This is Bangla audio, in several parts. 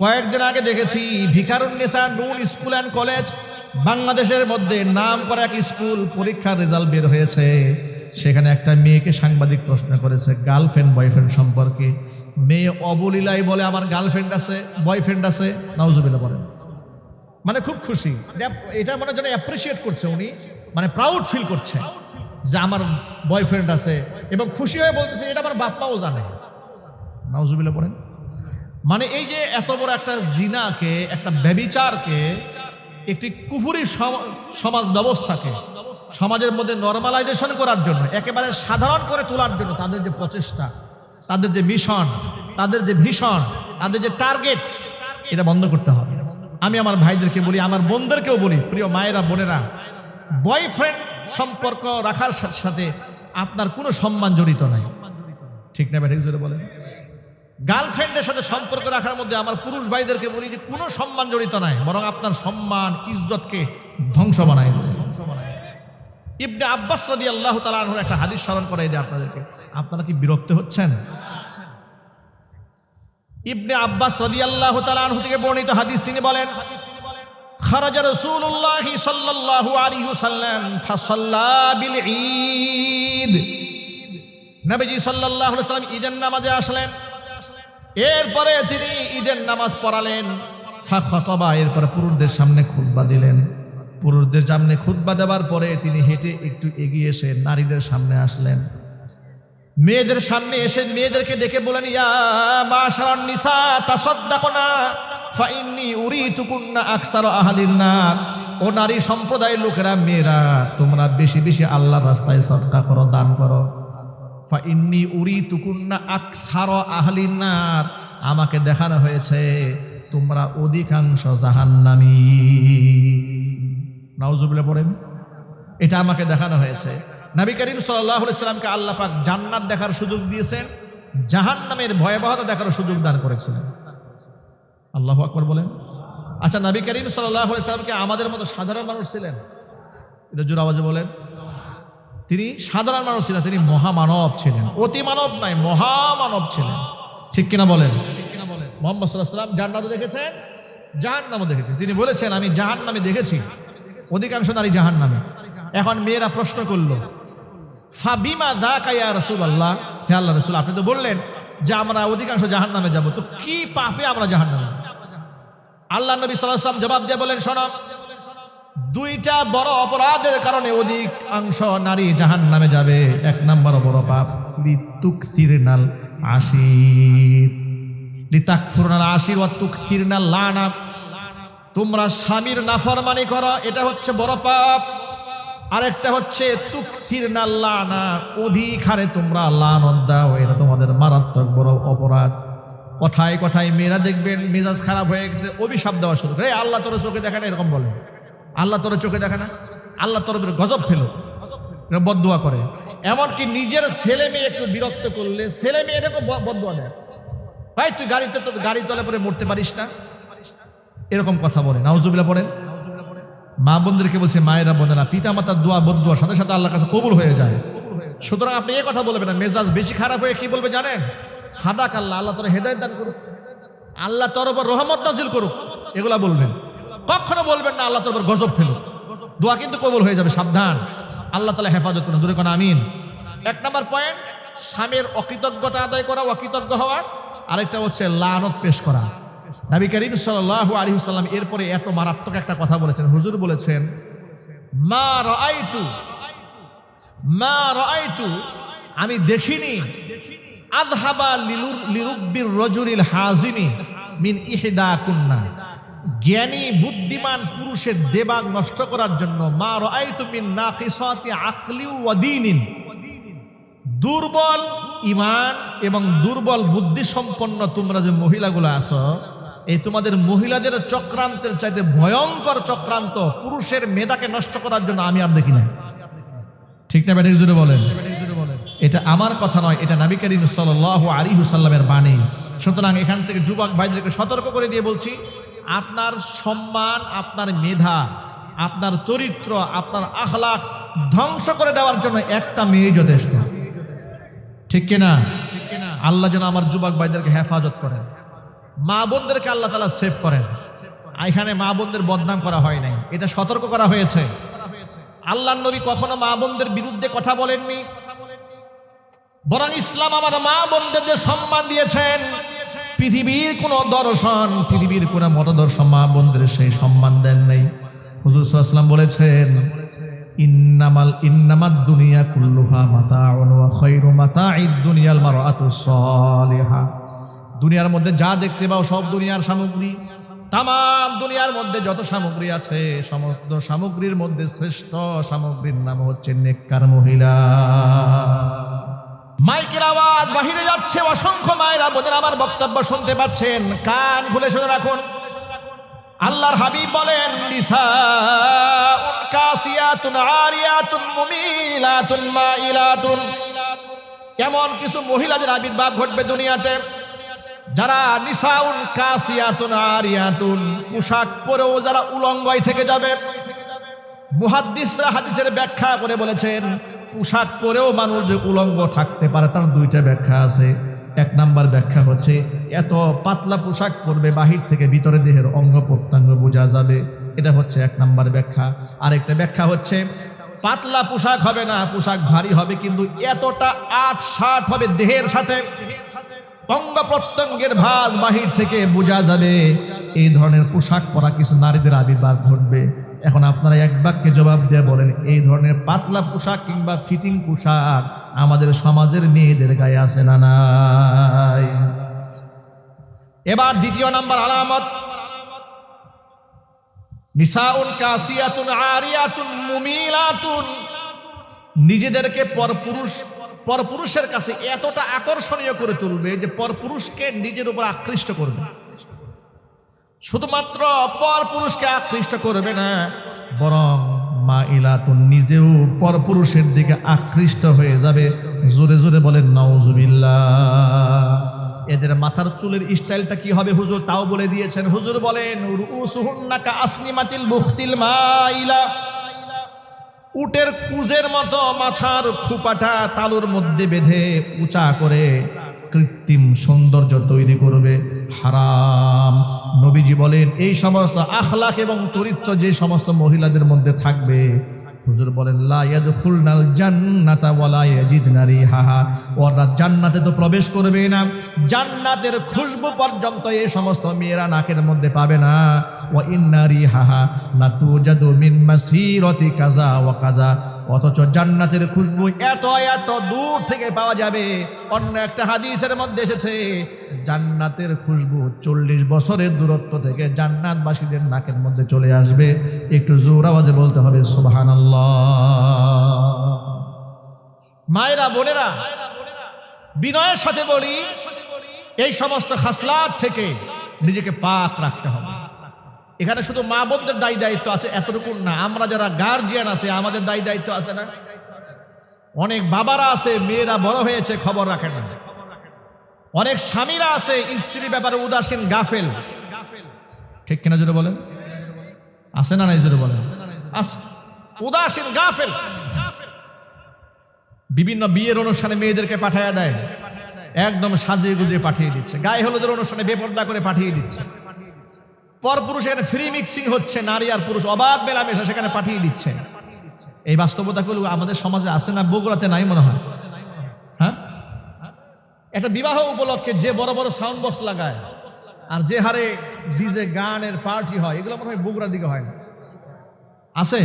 কয়েকদিন আগে দেখেছি ভিকারুন্নেসা নুন স্কুল অ্যান্ড কলেজ বাংলাদেশের মধ্যে নাম করা এক স্কুল পরীক্ষার রেজাল্ট বের হয়েছে। সেখানে একটা মেয়েকে সাংবাদিক প্রশ্ন করেছে গার্লফ্রেন্ড বয়ফ্রেন্ড সম্পর্কে? মেয়ে অবলীলাই বলে, আমার গার্লফ্রেন্ড আছে বয়ফ্রেন্ড আছে। নাউজুবিল্লাহ বলেন। মানে খুব খুশি। এটা মনে যেন অ্যাপ্রিসিয়েট করছে উনি মানে প্রাউড ফিল করছে যে আমার বয়ফ্রেন্ড আছে এবং খুশি হয়ে বলতেছে, এটা আমার বাপ্পাও জানে। নাউজুবিল্লাহ বলেন। মানে এই যে এত বড় একটা জিনাকে, একটা ব্যবিচারকে একটি কুফুরি সম- সমাজ ব্যবস্থাকে, সমাজের মধ্যে নর্মালাইজেশন করার জন্য, একেবারে সাধারণ করে তোলার জন্য তাদের যে প্রচেষ্টা, তাদের যে মিশন তাদের যে ভীষণ, তাদের যে টার্গেট এটা বন্ধ করতে হবে। আমি আমার ভাইদেরকে বলি, আমার বোনদেরকেও বলি, প্রিয় মায়েরা, বোনেরা বয়ফ্রেন্ড সম্পর্ক রাখার সাথে সাথে আপনার কোনো সম্মান জড়িত নাই। ঠিক না ব্যাঠিক জোরে বলেন? গার্লফ্রেন্ডের সাথে সম্পর্ক রাখার মধ্যে আমার পুরুষ ভাইদেরকে বলি যে কোনো সম্মান জড়িত নাই বরং আপনার সম্মান ইজ্জতকে ধ্বংস বানায় দেবে। ইবনে আব্বাস রাদি আল্লাহ তালাহুর একটা হাদিস স্মরণ করাই দেয় আপনাদেরকে আপনারা কি বিরক্ত হচ্ছেন ইবনে আব্বাস রাদি আল্লাহ তালাহু থেকে বর্ণিত হাদিস তিনি বলেন خرج رسول الله صلى الله عليه وسلم فصلى بالعيد নবীজি সাল্লাল্লাহু আলাইহি সাল্লাম ঈদের নামাজে আসলেন এরপরে তিনি ঈদের নামাজ পড়ালেন। এরপরে পুরুষদের সামনে খুতবা দিলেন। পুরুষদের সামনে খুতবা দেওয়ার পরে তিনি হেঁটে একটু এগিয়ে এসে নারীদের সামনে আসলেন। মেয়েদের সামনে এসে মেয়েদেরকে ডেকে বলেন, ইয়া মাশারান নিসা, তাসাদ্দাকুনা, ফাইন্নি উরিতুকুন্না আকসার আহলিন নার। ও নারী সম্প্রদায়ের লোকেরা, মেয়েরা, তোমরা বেশি বেশি আল্লাহর রাস্তায় সদকা করো, দান করো। ফাইন্নি উরিতুকুন্না আকসার আহলিন নার আমাকে দেখানো হয়েছে, তোমরা অধিকাংশ জাহান্নামী। নাউজুবিল্লাহ পড়েন। এটা আমাকে দেখানো হয়েছে। নবী করিম সাল্লামকে আল্লাহ পাক জান্নাত দেখার সুযোগ দিয়েছেন, জাহান্নামের ভয়াবহতা দেখার সুযোগ দান করেছিলেন আল্লাহ আকবর বলেন। আচ্ছা নবী করিম সাল্লামকে আমাদের মতো সাধারণ মানুষ ছিলেন? এটা জোর আওয়াজে বলেন। তিনি সাধারণ মানুষ ছিলেন, তিনি মহামানব ছিলেন। অতি মানব নয়, মহামানব ছিলেন। ঠিক কিনা বলেন? ঠিক কিনা বলেন? মোহাম্মদ সাল্লাহ সাল্লাম দেখেছেন জাহান দেখেছেন তিনি বলেছেন, আমি জাহান নামে দেখেছি। অধিকাংশ নারী জাহান নামে এখন মেয়েরা প্রশ্ন করল, ফাবিমা দা কায়া রসুল আল্লাহ হে আল্লাহ রসুল, আপনি তো বললেন যে আমরা অধিকাংশ জাহান নামে যাব। তো কি পাপে আমরা জাহান নামে আল্লাহ নবী সাল্লাম জবাব দিয়ে বলেন, শোনো দুইটা বড় অপরাধের কারণে অধিকাংশ নারী জাহান নামে যাবে। এক নম্বর বড় পাপ লিতুকসির নাল আশির। লিতাকফুর নাল আশির ও তুকসির নাল লানা। তোমরা স্বামীর নাফরমানি করো, এটা হচ্ছে বড় পাপ। আরেকটা হচ্ছে তুকসির না লানা অধিক হারে তোমরা লানত দাও, এটা তোমাদের মারাত্মক বড় অপরাধ। কথায় কথায় মেয়েরা দেখবেন মেজাজ খারাপ হয়ে গেছে, অভিশাপ দেওয়া শুরু করে। "এই আল্লাহ তোর চোখে দেখে না, এরকম বলে। আল্লাহ তোর চোখে দেখে না? আল্লাহ তোর গজব ফেলো। বদুয়া করে। এমনকি নিজের ছেলে মেয়ে একটু বিরক্ত করলে ছেলে মেয়ে এরকম বদুয়া দেয়। ভাই, তুই গাড়িতে তো গাড়ি তলে পরে মরতে পারিস না। এরকম কথা বলে। নাউজুবিল্লাহ পড়েন। মা বোনদেরকে বলছে, মায়েরা, বোনেরা পিতা মাতার দোয়া বদুয়ার সাথে সাথে আল্লাহ কাছে কবুল হয়ে যায়। সুতরাং আপনি এ কথা বলবেন না। মেজাজ বেশি খারাপ হয়ে কি বলবে জানেন? হাদাক আল্লাহ আল্লাহ তোর হেদায়ত দান করুক। আল্লাহ তোর রহমত নাজিল করুক। এগুলা বলবেন। কখনো বলবেন না, আল্লাহ তোর গজব ফেলুক। দোয়া কিন্তু কবল হয়ে যাবে, সাবধান। আল্লাহ তালা হেফাজত করুন, দূরে কোন আমিন। এক নম্বর পয়েন্ট স্বামীর অকৃতজ্ঞতা আদায় করা, অকৃতজ্ঞ হওয়া। আরেকটা হচ্ছে লানত পেশ করা। নবী করিম সাল্লাহ আলী সাল্লাম এরপরে এত মারাত্মক একটা কথা বলেছেন। হুজুর বলেছেন, মা মা আমি দেখিনি আদহাবা লিলুর, লিরুব্বির রজুরিল হাজিমি মিন ইহদা কুন্না জ্ঞানী, বুদ্ধিমান পুরুষের দেবাগ নষ্ট করার জন্য, মা রাইতু মিন নাকিসাতি আকলি ওয়া দীনিন। দুর্বল ইমান এবং দুর্বল বুদ্ধি সম্পন্ন তোমরা যে মহিলাগুলো আছো, এই তোমাদের মহিলাদের চক্রান্তের চাইতে ভয়ঙ্কর চক্রান্ত পুরুষের মেধাকে নষ্ট করার জন্য আমি আর দেখি না ঠিক না ব্যাটিক জুড়ে বলেন? এটা আমার কথা নয়, এটা নাবি করিম সাল আলী হুসাল্লামের বাণী। সুতরাং এখান থেকে যুবক ভাইদেরকে সতর্ক করে দিয়ে বলছি আপনার সম্মান, আপনার মেধা, আপনার চরিত্র, আপনার আখলাক ধ্বংস করে দেওয়ার জন্য একটা মেয়ে যথেষ্ট। ঠিক কিনা আল্লাহ যেন আমার যুবক ভাইদেরকে হেফাজত করেন। মা বোনদেরকে আল্লাহ তালা সেভ করেন। এখানে মা বোনদের বদনাম করা হয় নাই। এটা সতর্ক করা হয়েছে। আল্লাহ নবী কখনো মা বোনদের বিরুদ্ধে কথা বলেননি। বরং ইসলাম আমার মা বোনদের যে সম্মান দিয়েছেন। পৃথিবীর কোন দর্শন, পৃথিবীর কোন মতদর্শন মা বোনদের সেই সম্মান দেন নাই। হুজুর সাল্লাম বলেছেন, ইন্নামাল, ইন্নামাদ দুনিয়া কুল্লুহা মাতাউন ওয়া খায়রু মাতাঈদ দুনিয়াল মারআতু সালিহা। দুনিয়ার মধ্যে যা দেখতে পাও সব দুনিয়ার সামগ্রী। তাম দুনিয়ার মধ্যে যত সামগ্রী আছে, সমস্ত সামগ্রীর মধ্যে শ্রেষ্ঠ সামগ্রীর নাম হচ্ছে নেককার মহিলা। মাইকের আওয়াজ বাহিরে যাচ্ছে, অসংখ্য মায়েরা বোনের আমার বক্তব্য শুনতে পাচ্ছেন। কান খুলে শুনে রাখুন। আল্লাহর হাবিব বলেন এমন কিছু মহিলাদের আবির্ভাব ঘটবে দুনিয়াতে, যারা নিসাউন কাসিয়াতুন আরিয়াতুন, পোশাক পরেও যারা উলঙ্গয় থেকে যাবে। মুহাদ্দিসরা হাদিসের ব্যাখ্যা করে বলেছেন পোশাক পরেও মানুষ যে উলঙ্গ থাকতে পারে, তার দুইটা ব্যাখ্যা আছে। এক নাম্বার ব্যাখ্যা হচ্ছে, এত পাতলা পোশাক পরবে, বাহির থেকে ভিতরে দেহের অঙ্গ প্রত্যঙ্গ বোঝা যাবে। এটা হচ্ছে এক নাম্বার ব্যাখ্যা। আরেকটা ব্যাখ্যা হচ্ছে, পাতলা পোশাক হবে না, পোশাক ভারী হবে, কিন্তু এতটা আট ষাট হবে দেহের সাথে। অঙ্গ প্রত্যঙ্গের ভাজ বাহির থেকে বোঝা যাবে, এই ধরনের পোশাক পরা কিছু নারীদের আবির্ভাব ঘটবে। আপনারা এক বাক্যে জবাব দিয়ে বলেন, এই ধরনের পাতলা পোশাক কিংবা ফিটিং পোশাক আমাদের সমাজের মেয়েদের গায়ে আছে না নাই? এবার দ্বিতীয় নাম্বার আলামত। নিসাউন কাসিয়াতুন আরিয়াতুন মুমিলাতুন। নিজেদেরকে পরপুরুষ পরপুরুষের কাছে এতটা আকর্ষণীয় করে তুলবে যে পরপুরুষকে নিজের উপর আকৃষ্ট করবে। শুধুমাত্র পরপুরুষকে আকৃষ্ট করবে না বরং মা ইলাতুন নিজেও পরপুরুষের দিকে আকৃষ্ট হয়ে যাবে। জোরে জোরে বলেন নওজুবিল্লাহ এদের মাথার চুলের স্টাইলটা কি হবে হুজুর? তাও বলে দিয়েছেন। হুজুর বলেন আসনিমাতিল মুখতিল মাইলা। উটের কুজের মতো মাথার খুপাটা তালুর মধ্যে বেঁধে উঁচা করে কৃত্রিম সৌন্দর্য তৈরি করবে। হারাম। নবীজি বলেন, এই সমস্ত আখলাক এবং চরিত্র যে সমস্ত মহিলাদের মধ্যে থাকবে, হুজুর বলেন, লা ইয়াদখুলনাল জান্নাতা ওয়ালা ইয়াজিদনা রিহাহা। ওরা জান্নাতে তো প্রবেশ করবে না। জান্নাতের খুশবু পর্যন্ত এই সমস্ত মেয়েরা নাকের মধ্যে পাবে না। ওয়া ইন্না রিহাহা লা তুজাদু মিন মাসিরাতি কাজা ওয়া কাজা অথচ জান্নাতের খুশবু এত এত দূর থেকে পাওয়া যাবে। অন্য একটা হাদিসের মধ্যে এসেছে, জান্নাতের খুশবু চল্লিশ বছরের দূরত্ব থেকে জান্নাতবাসীদের নাকের মধ্যে চলে আসবে। একটু জোর আওয়াজে বলতে হবে সুবহান মায়েরা, বোনেরা, বিনয়ের সাথে বলি, এই সমস্ত খাসলাত থেকে নিজেকে পাক রাখতে হবে। এখানে শুধু মা বোনদের দায়ী দায়িত্ব আছে এতটুকু না। আমরা যারা গার্জিয়ান আছে, আমাদের দায়ী দায়িত্ব আছে না? অনেক বাবারা আছে, মেয়েরা বড় হয়েছে, খবর রাখে না। অনেক স্বামীরা আছে, স্ত্রীর ব্যাপারে উদাসীন, গাফেল। ঠিক কিনা জোরে বলেন? আছে না নাই জোরে বলেন? উদাসীন, গাফেল। বিভিন্ন বিয়ের অনুষ্ঠানে মেয়েদেরকে পাঠাইয়া দেয়। একদম সাজিয়ে গুজিয়ে পাঠিয়ে দিচ্ছে। গায়ে হলুদের অনুষ্ঠানে বেপর্দা করে পাঠিয়ে দিচ্ছে। পরপুরুষ এখানে ফ্রি মিক্সিং হচ্ছে, নারী আর পুরুষ অবাধ মেলামেশা সেখানে পাঠিয়ে দিচ্ছে। এই বাস্তবতাগুলো আমাদের সমাজে আছে না বগুড়াতে নাই মনে হয়? হ্যাঁ? একটা বিবাহ উপলক্ষে যে বড় বড় সাউন্ড বক্স লাগায়, আর যে হারে ডিজে গানের পার্টি হয়, এগুলো মনে হয় বগুড়ার দিকে হয় না। আছে?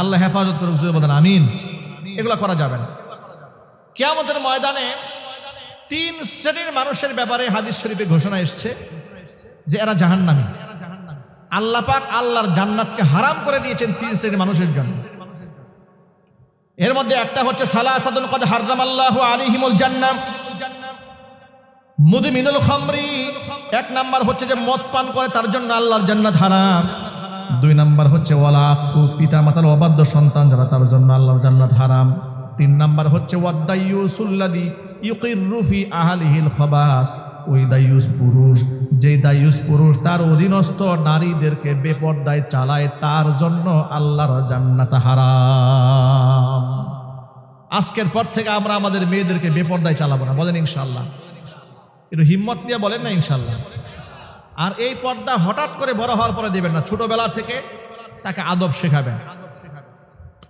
আল্লাহ হেফাজত করুক আমিন। এগুলো করা যাবে না। কিয়ামতের ময়দানে তিন শ্রেণির মানুষের ব্যাপারে হাদিস শরীফে ঘোষণা এসছে যে এরা জাহান্নামী। আল্লাহ পাক আল্লাহর জান্নাতকে হারাম করে দিয়েছেন তিন শ্রেণির মানুষের জন্য। এর মধ্যে একটা হচ্ছে সালাসাদুল কদ হাররাম আল্লাহ আলিহিমুল জান্নাম মুদমিনুল খামরি। এক নাম্বার হচ্ছে যে মদ পান করে তার জন্য আল্লাহর জান্নাত হারাম। দুই নাম্বার হচ্ছে ওয়ালা পিতা মাতার অবাধ্য সন্তান যারা তার জন্য আল্লাহর জান্নাত হারাম। তিন নাম্বার হচ্ছে ওয়াদ্দাইয়ুসুল্লাদি ইউকিররু ফি আহলিহিল খবাস। ওই দায়ুস পুরুষ যে দায়ুস পুরুষ তার অধীনস্থ নারীদেরকে বেপর্দায় চালায়, তার জন্য আল্লাহর জান্নাত হারাম। আজকের পর থেকে আমরা আমাদের মেয়েদেরকে বেপর্দায় চালাবো না, বলেন ইনশাআল্লাহ। একটু হিম্মত নিয়ে বলেন না ইনশাল্লাহ আর এই পর্দা হঠাৎ করে বড় হওয়ার পরে দেবেন না, ছোটবেলা থেকে তাকে আদব শেখাবেন।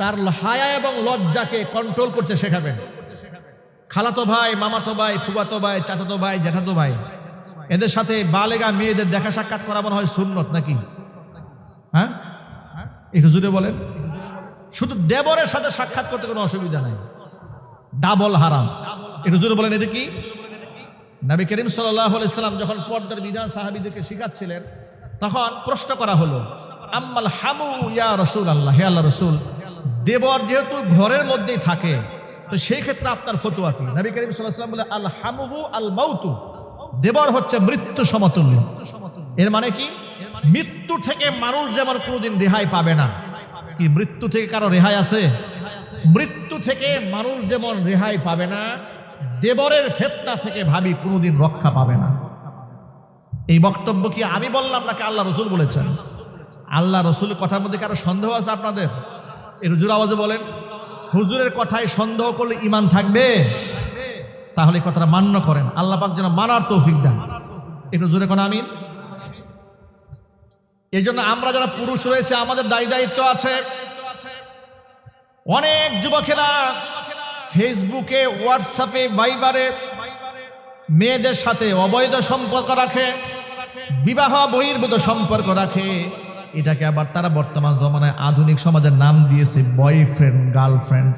তার হায়া এবং লজ্জাকে কন্ট্রোল করতে শেখাবেন খালাতো ভাই, মামাতো ভাই ফুবাতো ভাই, চাচাতো ভাই, জ্যাঠাতো ভাই, এদের সাথে বালেগা মেয়েদের দেখা সাক্ষাৎ করা মনে হয় সুন্নত নাকি? হ্যাঁ? একটু জুড়ে বলেন। শুধু দেবরের সাথে সাক্ষাৎ করতে কোনো অসুবিধা নাই। ডাবল হারাম। একটু জুড়ে বলেন, এটা কি? নবী করিম সাল্লাম যখন পর্দার বিধান সাহাবিদেরকে শিখাচ্ছিলেন, তখন প্রশ্ন করা হলো, আম্মাল হামু ইয়া রসুল আল্লাহ হে আল্লাহ রসুল দেবর যেহেতু ঘরের মধ্যেই থাকে, তো সেই ক্ষেত্রে আপনার ফতুয়া কি? নবী করিম সাল্লাম বলে আল হামুবু আল মাউতু। দেবর হচ্ছে মৃত্যু সমতুল্য। এর মানে কি? মৃত্যু থেকে মানুষ যেমন কোনোদিন রেহাই পাবে না, কি মৃত্যু থেকে কারও রেহাই আছে? মৃত্যু থেকে মানুষ যেমন রেহাই পাবে না, দেবরের ফেতনা থেকে ভাবি কোনোদিন রক্ষা পাবে না। এই বক্তব্য কি আমি বললাম নাকি আল্লাহ রসুল বলেছেন? আল্লাহ রসুলের কথার মধ্যে কারও সন্দেহ আছে আপনাদের? এই হুজুর আওয়াজে বলেন, হুজুরের কথায় সন্দেহ করলে ইমান থাকবে? তাহলে কথাটা মান্য করেন। আল্লাহ পাক যেন মানার তৌফিক দেন। একটু জোরে কোন আমিন? এই জন্য আমরা যারা পুরুষ রয়েছে, আমাদের দায়ী দায়িত্ব আছে, অনেক যুবকেরা ফেসবুকে, হোয়াটসঅ্যাপে, ভাইবারে মেয়েদের সাথে অবৈধ সম্পর্ক রাখে, বিবাহ বহির্ভূত সম্পর্ক রাখে। এটাকে আবার তারা বর্তমান জমানায় আধুনিক সমাজের নাম দিয়েছে বয়ফ্রেন্ড গার্লফ্রেন্ড